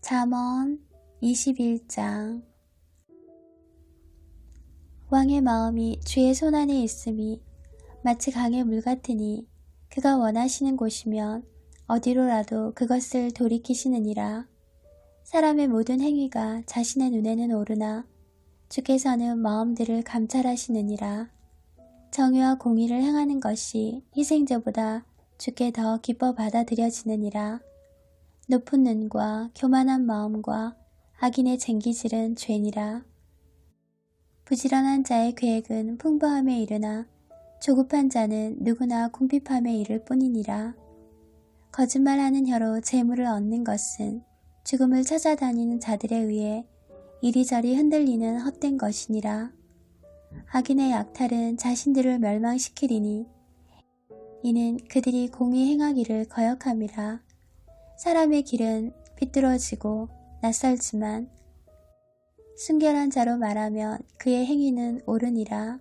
잠언 21장 왕의 마음이 주의 손 안에 있음이 마치 강의 물 같으니 그가 원하시는 곳이면 어디로라도 그것을 돌이키시느니라. 사람의 모든 행위가 자신의 눈에는 오르나 주께서는 마음들을 감찰하시느니라. 정의와 공의를 행하는 것이 희생제보다 주께 더 기뻐 받아들여지느니라. 높은 눈과 교만한 마음과 악인의 쟁기질은 죄니라. 부지런한 자의 계획은 풍부함에 이르나 조급한 자는 누구나 궁핍함에 이를 뿐이니라. 거짓말하는 혀로 재물을 얻는 것은 죽음을 찾아다니는 자들에 의해 이리저리 흔들리는 헛된 것이니라. 악인의 약탈은 자신들을 멸망시키리니 이는 그들이 공의 행하기를 거역함이라. 사람의 길은 비뚤어지고 낯설지만 순결한 자로 말하면 그의 행위는 옳으니라.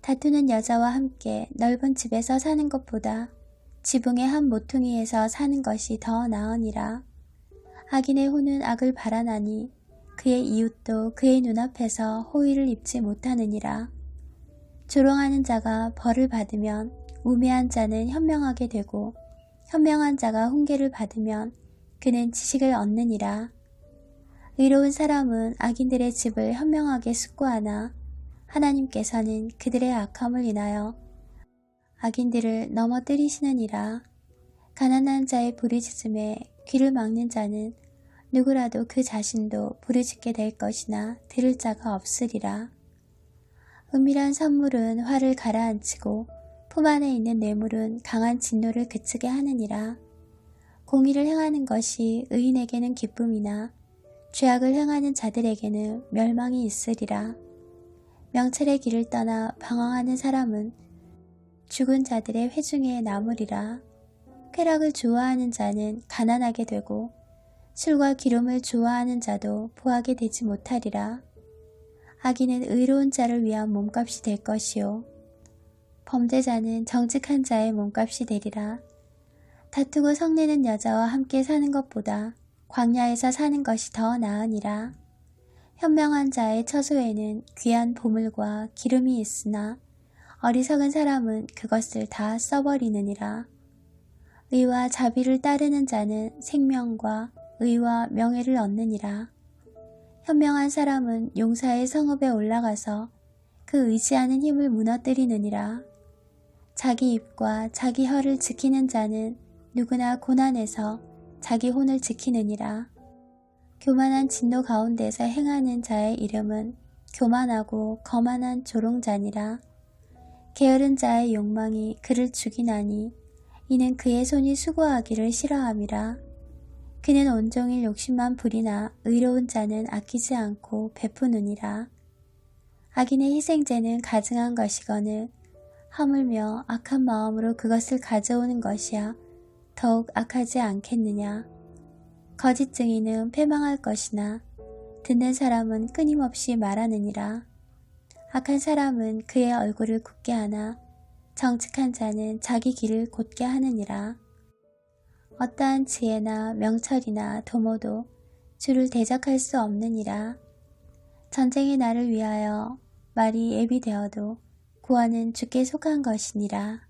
다투는 여자와 함께 넓은 집에서 사는 것보다 지붕의 한 모퉁이에서 사는 것이 더 나으니라. 악인의 혼은 악을 바라나니 그의 이웃도 그의 눈앞에서 호의를 입지 못하느니라. 조롱하는 자가 벌을 받으면 우매한 자는 현명하게 되고 현명한 자가 훈계를 받으면 그는 지식을 얻느니라. 의로운 사람은 악인들의 집을 현명하게 숙고하나 하나님께서는 그들의 악함을 인하여 악인들을 넘어뜨리시느니라. 가난한 자의 부르짖음에 귀를 막는 자는 누구라도 그 자신도 부르짖게 될 것이나 들을 자가 없으리라. 은밀한 선물은 화를 가라앉히고 품 안에 있는 뇌물은 강한 진노를 그치게 하느니라. 공의를 행하는 것이 의인에게는 기쁨이나 죄악을 행하는 자들에게는 멸망이 있으리라. 명철의 길을 떠나 방황하는 사람은 죽은 자들의 회중에 남으리라. 쾌락을 좋아하는 자는 가난하게 되고 술과 기름을 좋아하는 자도 부하게 되지 못하리라. 악인은 의로운 자를 위한 몸값이 될 것이요. 범죄자는 정직한 자의 몸값이 되리라. 다투고 성내는 여자와 함께 사는 것보다 광야에서 사는 것이 더 나으니라. 현명한 자의 처소에는 귀한 보물과 기름이 있으나 어리석은 사람은 그것을 다 써버리느니라. 의와 자비를 따르는 자는 생명과 의와 명예를 얻느니라. 현명한 사람은 용사의 성읍에 올라가서 그 의지하는 힘을 무너뜨리느니라. 자기 입과 자기 혀를 지키는 자는 누구나 고난에서 자기 혼을 지키느니라. 교만한 진노 가운데서 행하는 자의 이름은 교만하고 거만한 조롱자니라. 게으른 자의 욕망이 그를 죽이나니 이는 그의 손이 수고하기를 싫어함이라. 그는 온종일 욕심만 부리나 의로운 자는 아끼지 않고 베푸느니라. 악인의 희생제는 가증한 것이거늘 하물며 악한 마음으로 그것을 가져오는 것이야 더욱 악하지 않겠느냐. 거짓 증인은 패망할 것이나 듣는 사람은 끊임없이 말하느니라. 악한 사람은 그의 얼굴을 굳게 하나 정직한 자는 자기 길을 곧게 하느니라. 어떠한 지혜나 명철이나 도모도 주를 대적할 수 없느니라. 전쟁의 날을 위하여 말이 예비되어도 구원은 주께 속한 것이니라.